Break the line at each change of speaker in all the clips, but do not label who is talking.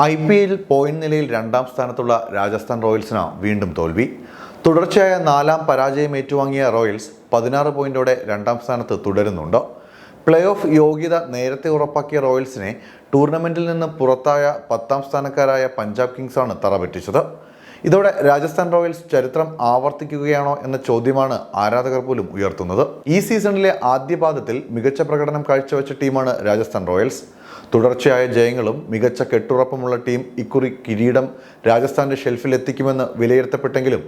I P L point നിലയിൽ രണ്ടാം സ്ഥാനത്തുള്ള രാജസ്ഥാൻ റോയൽസിന് വീണ്ടും തോൽവി. തുടർച്ചയായ നാലാം പരാജയം ഏറ്റുവാങ്ങിയ റോയൽസ് പതിനാറ് പോയിന്റോടെ രണ്ടാം സ്ഥാനത്ത് തുടരുന്നുണ്ട്. പ്ലേ ഓഫ് യോഗ്യത നേരത്തെ ഉറപ്പാക്കിയ റോയൽസിനെ ടൂർണമെന്റിൽ നിന്ന് പുറത്തായ പത്താം സ്ഥാനക്കാരായ പഞ്ചാബ് കിങ്സാണ് തറപറ്റിച്ചത്. ഇതോടെ രാജസ്ഥാൻ റോയൽസ് ചരിത്രം ആവർത്തിക്കുകയാണോ എന്ന ചോദ്യമാണ് ആരാധകർ പോലും ഉയർത്തുന്നത്. ഈ സീസണിലെ ആദ്യ പാദത്തിൽ മികച്ച പ്രകടനം കാഴ്ചവെച്ച ടീമാണ് രാജസ്ഥാൻ റോയൽസ്. തുടർച്ചയായ ജയങ്ങളും മികച്ച കെട്ടുറപ്പുമുള്ള ടീം ഇക്കുറി കിരീടം രാജസ്ഥാന്റെ ഷെൽഫിൽ എത്തിക്കുമെന്ന് വിലയിരുത്തപ്പെട്ടെങ്കിലും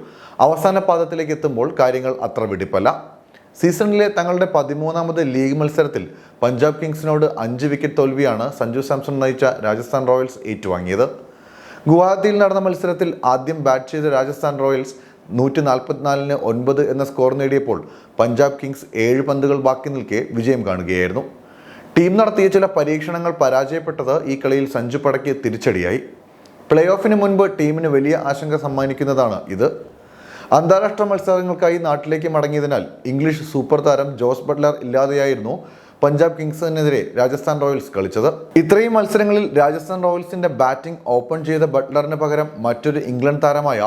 അവസാന പാദത്തിലേക്ക് എത്തുമ്പോൾ കാര്യങ്ങൾ അത്ര വിടിപ്പല്ല. സീസണിലെ തങ്ങളുടെ പതിമൂന്നാമത് ലീഗ് മത്സരത്തിൽ പഞ്ചാബ് കിങ്സിനോട് അഞ്ച് വിക്കറ്റ് തോൽവിയാണ് സഞ്ജു സാംസൺ നയിച്ച രാജസ്ഥാൻ റോയൽസ് ഏറ്റുവാങ്ങിയത്. ഗുവാഹത്തിയിൽ നടന്ന മത്സരത്തിൽ ആദ്യം ബാറ്റ് ചെയ്ത രാജസ്ഥാൻ റോയൽസ് നൂറ്റി നാൽപ്പത്തിനാലിന് ഒൻപത് എന്ന സ്കോർ നേടിയപ്പോൾ പഞ്ചാബ് കിങ്സ് ഏഴ് പന്തുകൾ ബാക്കി നിൽക്കെ വിജയം കാണുകയായിരുന്നു. ടീം നടത്തിയ ചില പരീക്ഷണങ്ങൾ പരാജയപ്പെട്ടത് ഈ കളിയിൽ സഞ്ജു പടയ്ക്ക് തിരിച്ചടിയായി. പ്ലേ ഓഫിന് മുൻപ് ടീമിന് വലിയ ആശങ്ക സമ്മാനിക്കുന്നതാണ് ഇത്. അന്താരാഷ്ട്ര മത്സരങ്ങൾക്കായി നാട്ടിലേക്ക് മടങ്ങിയതിനാൽ ഇംഗ്ലീഷ് സൂപ്പർ താരം ജോസ് ബട്ട്ലർ ഇല്ലാതെയായിരുന്നു പഞ്ചാബ് കിങ്സിനെതിരെ രാജസ്ഥാൻ റോയൽസ് കളിച്ചത്. ഇത്രയും മത്സരങ്ങളിൽ രാജസ്ഥാൻ റോയൽസിന്റെ ബാറ്റിംഗ് ഓപ്പൺ ചെയ്ത ബട്ട്ലറിന് പകരം മറ്റൊരു ഇംഗ്ലണ്ട് താരമായ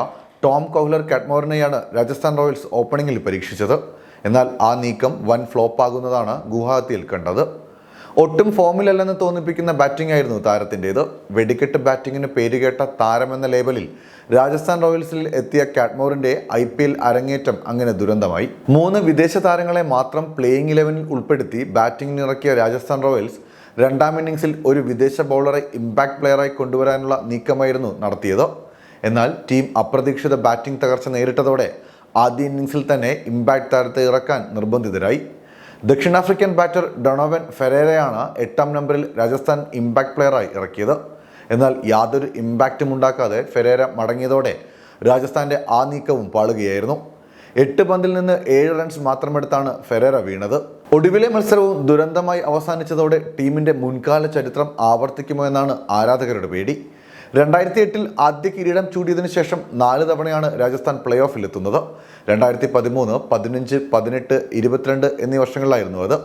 ടോം കോഹ്ലർ കാറ്റ്മോറിനെയാണ് രാജസ്ഥാൻ റോയൽസ് ഓപ്പണിംഗിൽ പരീക്ഷിച്ചത്. എന്നാൽ ആ നീക്കം വൻ ഫ്ലോപ്പ് ആകുന്നതാണ് ഗുവാഹത്തിയിൽ കണ്ടത്. ഒട്ടും ഫോമിലല്ലെന്ന് തോന്നിപ്പിക്കുന്ന ബാറ്റിംഗ് ആയിരുന്നു താരത്തിന്റേത്. വെടിക്കെട്ട് ബാറ്റിങ്ങിന് പേരുകേട്ട താരമെന്ന ലേബലിൽ രാജസ്ഥാൻ റോയൽസിൽ എത്തിയ കാറ്റ്മോറിന്റെ ഐ പി എൽ അരങ്ങേറ്റം അങ്ങനെ ദുരന്തമായി. മൂന്ന് വിദേശ താരങ്ങളെ മാത്രം പ്ലേയിങ് ഇലവനിൽ ഉൾപ്പെടുത്തി ബാറ്റിംഗിനിറക്കിയ രാജസ്ഥാൻ റോയൽസ് രണ്ടാം ഇന്നിംഗ്സിൽ ഒരു വിദേശ ബൗളറെ ഇമ്പാക്ട് പ്ലെയറായി കൊണ്ടുവരാനുള്ള നീക്കമായിരുന്നു നടത്തിയത്. എന്നാൽ ടീം അപ്രതീക്ഷിത ബാറ്റിംഗ് തകർച്ച നേരിട്ടതോടെ ആദ്യ ഇന്നിംഗ്സിൽ തന്നെ ഇമ്പാക്ട് താരത്തെ ഇറക്കാൻ നിർബന്ധിതരായി. ദക്ഷിണാഫ്രിക്കൻ ബാറ്റർ ഡൊണോവൻ ഫെരേരയാണ് എട്ടാം നമ്പറിൽ രാജസ്ഥാൻ ഇമ്പാക്ട് പ്ലെയറായി ഇറക്കിയത്. എന്നാൽ യാതൊരു ഇമ്പാക്റ്റും ഉണ്ടാക്കാതെ ഫെരേര മടങ്ങിയതോടെ രാജസ്ഥാന്റെ ആ നീക്കവും പാളുകയായിരുന്നു. എട്ട് പന്തിൽ നിന്ന് ഏഴ് റൺസ് മാത്രമെടുത്താണ് ഫെരേര വീണത്. ഒടുവിലെ മത്സരവും ദുരന്തമായി അവസാനിച്ചതോടെ ടീമിന്റെ മുൻകാല ചരിത്രം ആവർത്തിക്കുമോ എന്നാണ് ആരാധകരുടെ പേടി. രണ്ടായിരത്തി എട്ടിൽ ആദ്യ കിരീടം ചൂടിയതിനു ശേഷം നാല് തവണയാണ് രാജസ്ഥാൻ പ്ലേ ഓഫിൽ എത്തുന്നത് രണ്ടായിരത്തി പതിമൂന്ന് പതിനഞ്ച് പതിനെട്ട് ഇരുപത്തിരണ്ട് എന്നീ വർഷങ്ങളിലായിരുന്നു അത്.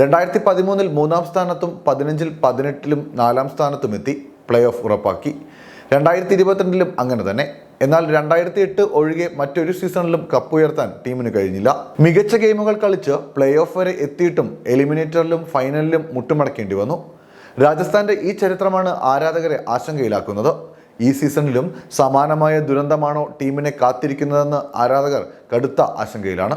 രണ്ടായിരത്തി പതിമൂന്നിൽ മൂന്നാം സ്ഥാനത്തും പതിനഞ്ചിൽ പതിനെട്ടിലും നാലാം സ്ഥാനത്തും എത്തി പ്ലേ ഓഫ് ഉറപ്പാക്കി. രണ്ടായിരത്തി ഇരുപത്തിരണ്ടിലും അങ്ങനെ തന്നെ. എന്നാൽ രണ്ടായിരത്തി എട്ട് ഒഴികെ മറ്റൊരു സീസണിലും കപ്പ് ഉയർത്താൻ ടീമിന് കഴിഞ്ഞില്ല. മികച്ച ഗെയിമുകൾ കളിച്ച് പ്ലേ ഓഫ് വരെ എത്തിയിട്ടും എലിമിനേറ്ററിലും ഫൈനലിലും മുട്ടുമടക്കേണ്ടി വന്നു. രാജസ്ഥാന്റെ ഈ ചരിത്രമാണ് ആരാധകരെ ആശങ്കയിലാക്കുന്നത്. ഈ സീസണിലും സമാനമായ ദുരന്തമാണോ ടീമിനെ കാത്തിരിക്കുന്നതെന്ന് ആരാധകർ കടുത്ത ആശങ്കയിലാണ്.